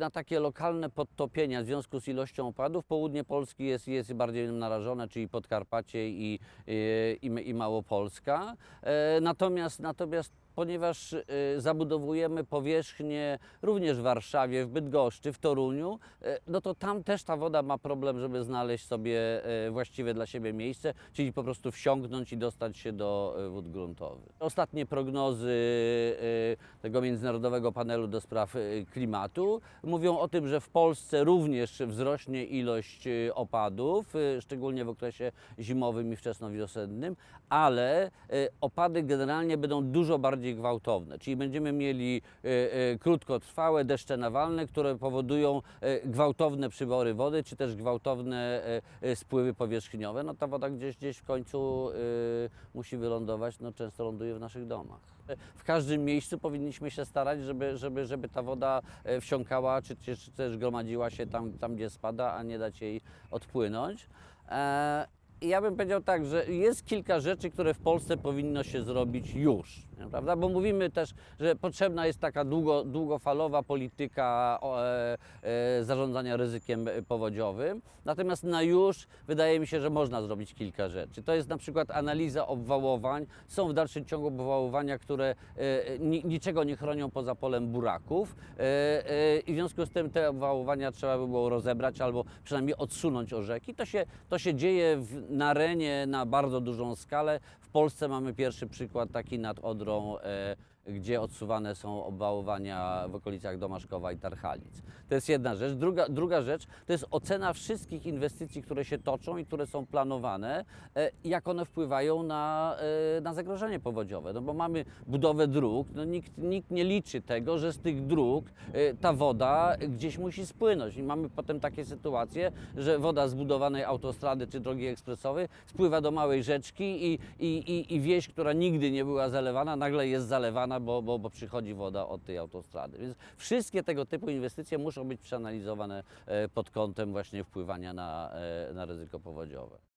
Na takie lokalne podtopienia w związku z ilością opadów południe Polski jest, jest bardziej narażone, czyli Podkarpacie i, i, i, Małopolska. E, Natomiast, natomiast ponieważ e, zabudowujemy powierzchnię również w Warszawie, w Bydgoszczy, w Toruniu, e, no to tam też ta woda ma problem, żeby znaleźć sobie właściwe dla siebie miejsce, czyli po prostu wsiąknąć i dostać się do wód gruntowych. Ostatnie prognozy tego Międzynarodowego Panelu do Spraw e, Klimatu mówią o tym, że w Polsce również wzrośnie ilość e, opadów, e, szczególnie w okresie zimowym i wczesnowiosennym, ale opady generalnie będą dużo bardziej gwałtowne, czyli będziemy mieli krótkotrwałe deszcze nawalne, które powodują gwałtowne przybory wody, czy też gwałtowne spływy powierzchniowe. No ta woda gdzieś, gdzieś w końcu musi wylądować, no często ląduje w naszych domach. W każdym miejscu powinniśmy się starać, żeby, żeby, żeby ta woda e, wsiąkała, czy, czy, czy też gromadziła się tam, tam, gdzie spada, a nie dać jej odpłynąć. E, ja bym powiedział tak, że jest kilka rzeczy, które w Polsce powinno się zrobić już, prawda? Bo mówimy też, że potrzebna jest taka długo, długofalowa polityka e, e, zarządzania ryzykiem powodziowym. Natomiast na już wydaje mi się, że można zrobić kilka rzeczy. To jest na przykład analiza obwałowań. Są w dalszym ciągu obwałowania, które e, ni, niczego nie chronią poza polem buraków i w związku z tym te obwałowania trzeba by było rozebrać albo przynajmniej odsunąć od rzeki. To się, to się dzieje w, na arenie na bardzo dużą skalę. W Polsce mamy pierwszy przykład taki nad Odrą, e, gdzie odsuwane są obwałowania w okolicach Domaszkowa i Tarchalic. To jest jedna rzecz. Druga, druga rzecz to jest ocena wszystkich inwestycji, które się toczą i które są planowane, e, jak one wpływają na, e, na zagrożenie powodziowe. No bo mamy budowę dróg, no nikt, nikt nie liczy tego, że z tych dróg e, ta woda gdzieś musi spłynąć. I mamy potem takie sytuacje, że woda z budowanej autostrady czy drogi ekspresowej spływa do małej rzeczki i, i, i, i wieś, która nigdy nie była zalewana, nagle jest zalewana, bo, bo, bo przychodzi woda od tej autostrady. Więc wszystkie tego typu inwestycje muszą być przeanalizowane e, pod kątem właśnie wpływania na, e, na ryzyko powodziowe.